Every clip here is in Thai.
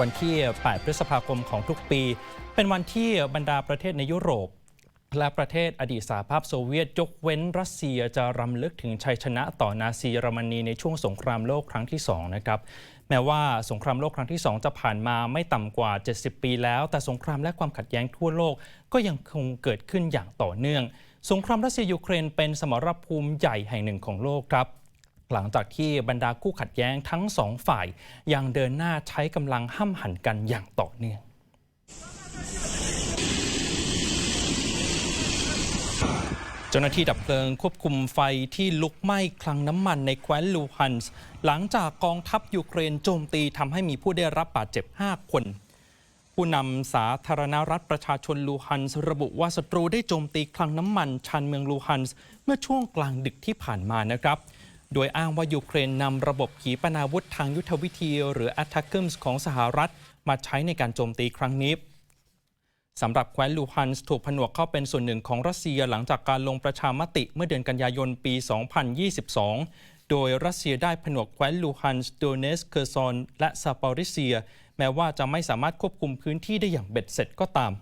วันที่ 8 พฤษภาคมของทุกปี เป็นวันที่บรรดาประเทศในยุโรป และประเทศอดีตสหภาพโซเวียตยกเว้นรัสเซียจะรำลึกถึงชัยชนะต่อนาซีเยอรมนีในช่วงสงครามโลกครั้งที่ 2 นะครับแม้ว่าสงครามโลกครั้งที่ 2 จะผ่านมาไม่ต่ำกว่า 70 ปีแล้ว แต่สงครามและความขัดแย้งทั่วโลกก็ยังคงเกิดขึ้นอย่างต่อเนื่อง สงครามรัสเซียยูเครนเป็นสมรภูมิใหญ่แห่งหนึ่งของโลกครับ หลังจากที่บรรดาคู่ขัดแย้งทั้งสองฝ่าย ยังเดินหน้าใช้กำลังห้ำหั่นกันอย่างต่อเนื่องเจ้าหน้าที่ดับเพลิงควบคุมไฟที่ลุกไหม้คลังน้ำมันในแคว้นลูฮันส์หลังจากกองทัพยูเครนโจมตีทำให้มีผู้ได้รับบาดเจ็บ 5 คน ผู้นำสาธารณรัฐประชาชนลูฮันส์ระบุว่าศัตรูได้โจมตีคลังน้ำมันชานเมืองลูฮันส์เมื่อช่วงกลางดึกที่ผ่านมานะครับ โดยอ้างว่ายูเครนนำระบบขีปนาวุธทางยุทธวิธีหรือ a t a c m s ของสหรัฐ มาใช้ในการโจมตีครั้งนี้สำหรับแคว้นลูฮันส์ถูกผนวกเข้าเป็นส่วนหนึ่งของรัสเซียหลังจากการลงประชามติเมื่อเดือนกันยายนปี 2022 โดยรัสเซียได้ผนวกแคว้นลูฮันส์โดเนสเคอร์ซอน และซาปอริเซีย แม้ว่าจะไม่สามารถควบคุมพื้นที่ได้อย่างเบ็ดเสร็จก็ตาม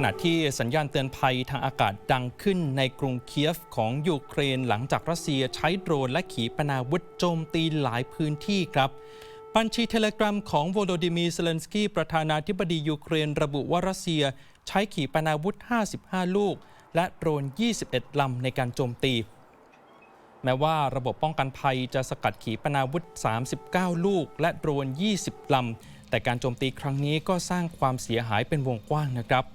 ขณะที่สัญญาณเตือนภัยทางอากาศดังขึ้นในกรุงเคียฟของยูเครนหลังจากรัสเซียใช้โดรนและขีปนาวุธโจมตีหลายพื้นที่ครับบัญชีเทเลกราฟของโวโลดิมีเซเลนสกี้ประธานาธิบดียูเครนระบุว่ารัสเซียใช้ขีปนาวุธ 55 ลูก และโดรน 21 ลำในการโจมตี แม้ว่าระบบป้องกันภัยจะสกัดขีปนาวุธ 39 ลูก และโดรน 20 ลำ แต่การโจมตีครั้งนี้ก็สร้างความเสียหายเป็นวงกว้างนะครับ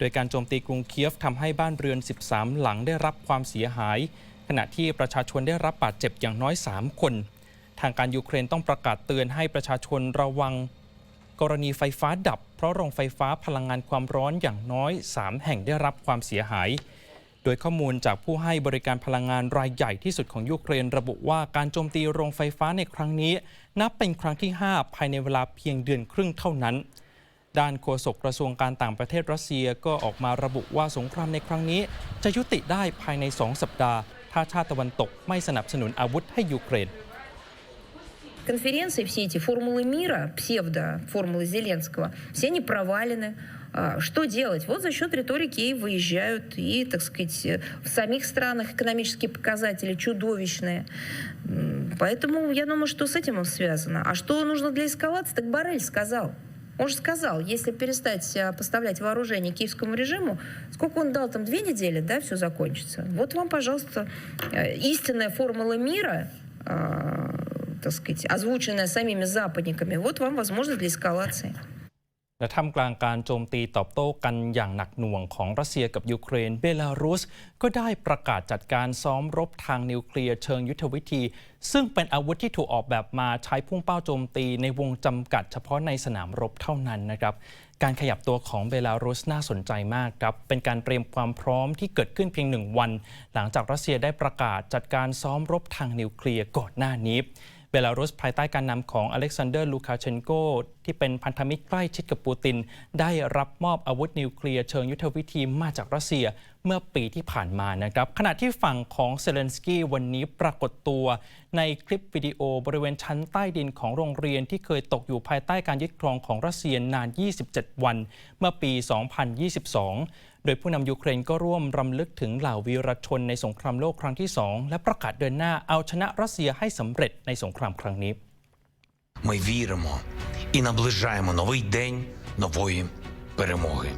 โดยการโจมตีกรุงเคียฟทำให้บ้านเรือน 13 หลังได้รับความเสียหาย ขณะที่ประชาชนได้รับบาดเจ็บอย่างน้อย 3 คน ทางการยูเครนต้องประกาศเตือนให้ประชาชนระวัง กรณีไฟฟ้าดับ เพราะโรงไฟฟ้าพลังงานความร้อนอย่างน้อย 3 แห่งได้รับความเสียหาย โดยข้อมูลจากผู้ให้บริการพลังงานรายใหญ่ที่สุดของยูเครนระบุว่าการโจมตีโรงไฟฟ้าในครั้งนี้ นับเป็นครั้งที่ 5 ภายในเวลาเพียงเดือนครึ่งเท่านั้น ด้านโฆษกกระทรวงการต่างประเทศรัสเซียก็ออกมาระบุว่าสงครามในครั้งนี้ จะยุติได้ภายใน 2 สัปดาห์ ถ้าชาติตะวันตกไม่สนับสนุนอาวุธให้ยูเครน конференции, все эти формулы мира, псевдо-формулы Зеленского, все они провалены. А, Что делать? Вот за счет риторики и выезжают, и, так сказать, э, в самих странах экономические показатели чудовищные. М, Поэтому я думаю, что с этим связано. А что нужно для эскалации? Так Барель сказал. он же сказал, если перестать а, поставлять вооружение киевскому режиму, сколько он дал там, две недели, да, все закончится. Вот вам, пожалуйста, э, истинная формула мира, а, так сказать, озвученная самими западниками, вот вам возможность для эскалации. และท่ามกลางการโจมตีตอบโต้กันอย่างหนักหน่วงของรัสเซียกับยูเครน เบลารุส ก็ได้ประกาศจัดการซ้อมรบทางนิวเคลียร์เชิงยุทธวิธี ซึ่งเป็นอาวุธที่ถูกออกแบบมาใช้พุ่งเป้าโจมตีในวงจำกัดเฉพาะในสนามรบเท่านั้นนะครับ การขยับตัวของเบลารุสน่าสนใจมากครับ เป็นการเตรียมความพร้อมที่เกิดขึ้นเพียงหนึ่งวัน หลังจากรัสเซียได้ประกาศจัดการซ้อมรบทางนิวเคลียร์ก่อนหน้านี้ เบลารุสภายใต้การนำของอเล็กซานเดอร์ลูคาเชนโกที่เป็นพันธมิตรใกล้ชิดกับปูติน ได้รับมอบอาวุธนิวเคลียร์เชิงยุทธวิธีมาจากรัสเซียเมื่อปีที่ผ่านมานะครับ ขณะที่ฝั่งของเซเลนสกี้วันนี้ปรากฏตัว ในคลิปวิดีโอบริเวณชั้นใต้ดินของโรงเรียนที่เคยตกอยู่ภายใต้การยึดครองของรัสเซียนาน 27 วัน เมื่อปี 2022 โดยผู้นำยูเครนก็ร่วมรำลึกถึงเหล่าวีรชนในสงครามโลกครั้งที่ 2 และประกาศเดินหน้าเอาชนะรัสเซียให้สำเร็จในสงครามครั้งนี้ Ми віримо і наближаємо новий день нової перемоги,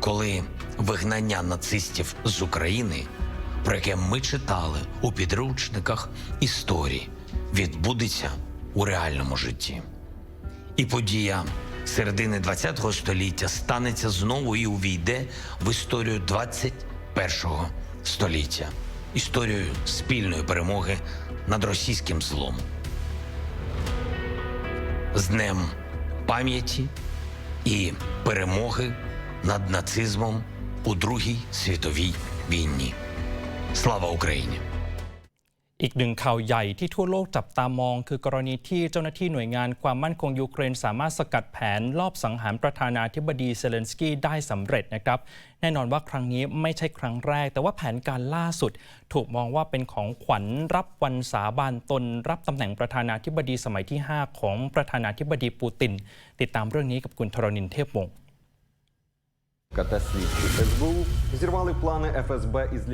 коли вигнання нацистів з України, про яке ми читали у підручниках історії, відбудеться у реальному житті. І подія середини ХХ століття станеться знову і увійде в історію 21 століття, історію спільної перемоги над російським злом з Днем пам'яті і перемоги над нацизмом у Другій світовій війні. Слава Україні! อีกหนึ่งข่าวใหญ่ที่ทั่วโลกจับตามอง คือกรณีที่เจ้าหน้าที่หน่วยงานความมั่นคงยูเครน สามารถสกัดแผนลอบสังหารประธานาธิบดีเซเลนสกี้ได้สำเร็จนะครับ แน่นอนว่าครั้งนี้ไม่ใช่ครั้งแรก แต่ว่าแผนการล่าสุด ถูกมองว่าเป็นของขวัญรับวันสาบานตน รับตำแหน่งประธานาธิบดีสมัยที่ 5 ของประธานาธิบดีปูติน ติดตามเรื่องนี้กับคุณธรณินเทพวงศ์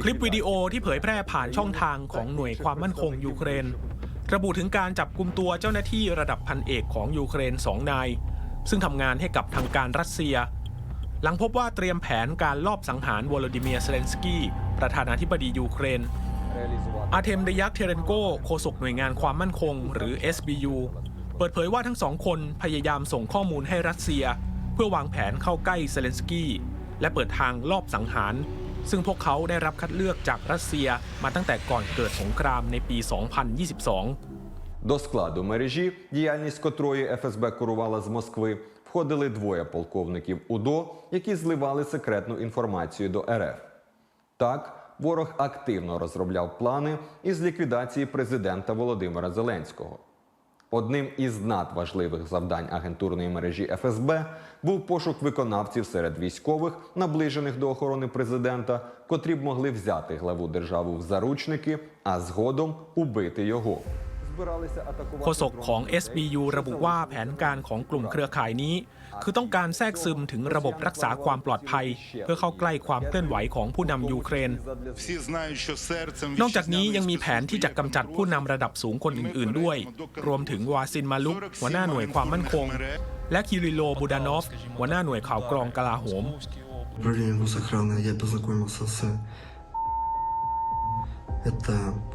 คลิปวิดีโอที่เผยแพร่ผ่านช่องทางของหน่วยความมั่นคงยูเครน ระบุถึงการจับกลุ่มตัวเจ้าหน้าที่ระดับพันเอกของยูเครนสองนาย ซึ่งทำงานให้กับทางการรัสเซีย หลังพบว่าเตรียมแผนการลอบสังหารวลาดิเมียสเลนสกี้ประธานาธิบดียูเครน อาเทมเดยักเทเรนโกโฆษกหน่วยงานความมั่นคง หรือ SBU เปิดเผยว่าทั้งสองคนพยายามส่งข้อมูลให้รัสเซีย เพื่อวางแผนเข้าใกล้เซเลนสกี้และเปิดทางลอบสังหาร ซึ่งพวกเขาได้รับคัดเลือกจากรัสเซียมาตั้งแต่ก่อนเกิดสงครามในปี 2022 До складу мережі, діяльність котрої ФСБ керувала з Москви, входили двоє полковників УДО, які зливали секретну інформацію до РФ. Так, ворог активно розробляв плани із ліквідації президента Володимира Зеленського. Одним із надважливих завдань агентурної мережі ФСБ був пошук виконавців серед військових, наближених до охорони президента, котрі б могли взяти главу держави в заручники, а згодом убити його. Збиралися атакувати โฆษกของ SBU ระบุว่าแผนการของกลุ่มเครือข่ายนี้ คือต้องการแทรกซึมถึงระบบรักษาความปลอดภัย เพื่อเข้าใกล้ความเคลื่อนไหวของผู้นำยูเครน Всі знають, що серцем นอกจากนี้ยังมีแผนที่จะกำจัดผู้นำระดับสูงคนอื่น ๆ ด้วย รวมถึงวาซินมาลุก หัวหน้าหน่วยความมั่นคง และคิริโลบูดานอฟ หัวหน้าหน่วยข่าวกรองกลาโหม Управление госохраны я познакомился с... Это о,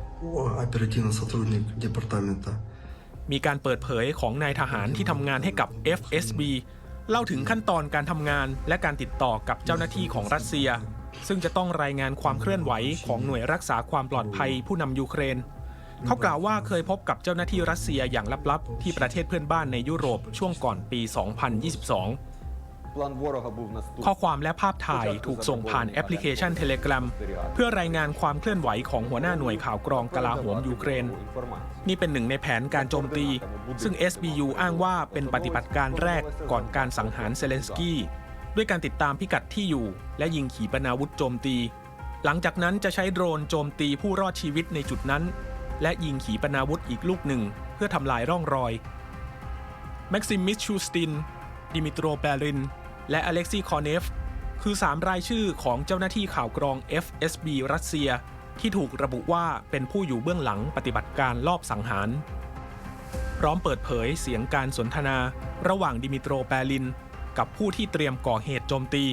оперативный сотрудник департамента มีการเปิดเผยของนายทหารที่ทำงานให้กับ FSB เล่าถึงขั้นตอนการทำงานและการติดต่อกับเจ้าหน้าที่ของรัสเซีย ซึ่งจะต้องรายงานความเคลื่อนไหวของหน่วยรักษาความปลอดภัยผู้นำยูเครน เขากล่าวว่าเคยพบกับเจ้าหน้าที่รัสเซียอย่างลับๆ ที่ประเทศเพื่อนบ้านในยุโรปช่วงก่อนปี 2022 ข้อความและภาพถ่ายถูกส่งผ่านแอปพลิเคชัน Telegram เพื่อรายงานความเคลื่อนไหวของหัวหน้าหน่วยข่าวกรองกลาโหมยูเครน นี่เป็นหนึ่งในแผนการโจมตี ซึ่ง SBU อ้างว่าเป็นปฏิบัติการแรกก่อนการสังหารเซเลนสกี้ด้วยการติดตามพิกัดที่อยู่ และยิงขีปนาวุธโจมตี หลังจากนั้นจะใช้โดรนโจมตีผู้รอดชีวิตในจุดนั้น และยิงขีปนาวุธอีกลูกหนึ่ง เพื่อทำลายร่องรอยแม็กซิมมิสชูสติน ดิมิโตรแปริน และอเล็กซีคอร์เนฟ คือ 3 รายชื่อของเจ้าหน้าที่ข่าวกรอง FSB รัสเซีย ที่ถูกระบุว่าเป็นผู้อยู่เบื้องหลังปฏิบัติการลอบสังหาร พร้อมเปิดเผยเสียงการสนทนา ระหว่างดิมิโตรแปริน กับผู้ที่เตรียมก่อเหตุโจมตี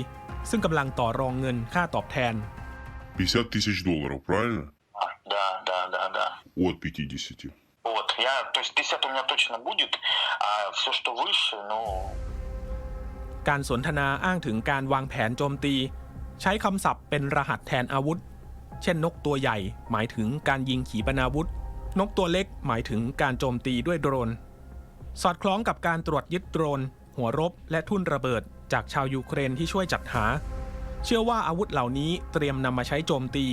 ซึ่งกำลังต่อรองเงินค่าตอบแทน 50 тысяч долларов, правильно? А, Да, да, да, да. От 50. Вот, я, то есть 50 у меня точно будет, а все, что выше, ну, การสนทนาอ้างถึงการวางแผนโจมตี ใช้คำศัพท์เป็นรหัสแทนอาวุธ เช่น นกตัวใหญ่ หมายถึงการยิงขีปนาวุธ นกตัวเล็กหมายถึงการโจมตีด้วยโดรน สอดคล้องกับการตรวจยึดโดรน หัวรบ และทุ่นระเบิด จากชาวยูเครนที่ช่วยจัดหา เชื่อว่าอาวุธเหล่านี้เตรียมนำมาใช้โจมตี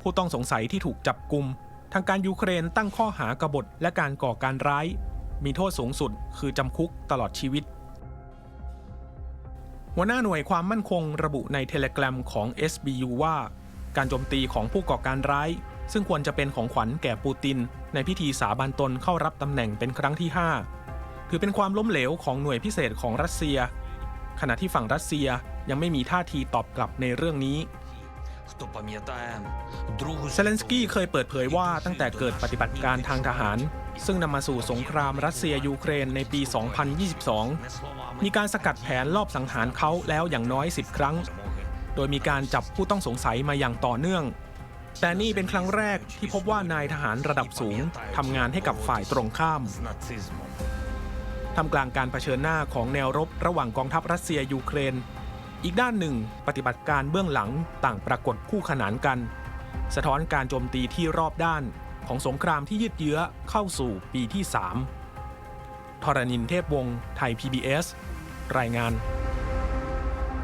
ผู้ต้องสงสัยที่ถูกจับกลุ่มทางการยูเครนตั้งข้อหากบฏและการก่อการร้าย มีโทษสูงสุดคือจำคุกตลอดชีวิต หัวหน้าหน่วยความมั่นคงระบุในเทเลกราฟของ SBU ว่า การโจมตีของผู้ก่อการร้าย ซึ่งควรจะเป็นของขวัญแก่ปูติน ในพิธีสาบานตนเข้ารับตำแหน่งเป็นครั้งที่ 5 ถือเป็นความล้มเหลวของหน่วยพิเศษของรัสเซีย ขณะที่ฝั่งรัสเซียยังไม่มีท่าทีตอบกลับในเรื่องนี้เซเลนสกี้เคยเปิดเผยว่าตั้งแต่เกิดปฏิบัติการทางทหาร ซึ่งนำมาสู่สงครามรัสเซียยูเครนในปี 2022 มีการสกัดแผนรอบสังหารเขาแล้วอย่างน้อย 10 ครั้ง โดยมีการจับผู้ต้องสงสัยมาอย่างต่อเนื่อง แต่นี่เป็นครั้งแรกที่พบว่านายทหารระดับสูงทำงานให้กับฝ่ายตรงข้ามทำกลางการเผชิญหน้าของแนวรบระหว่างกองทัพรัสเซียยูเครน อีกด้านหนึ่ง ปฏิบัติการเบื้องหลังต่างปรากฏคู่ขนานกัน สะท้อนการโจมตีที่รอบด้าน ของสงครามที่ยืดเยื้อเข้าสู่ปีที่ 3 ทรณินเทพวงศ์ไทย PBS รายงาน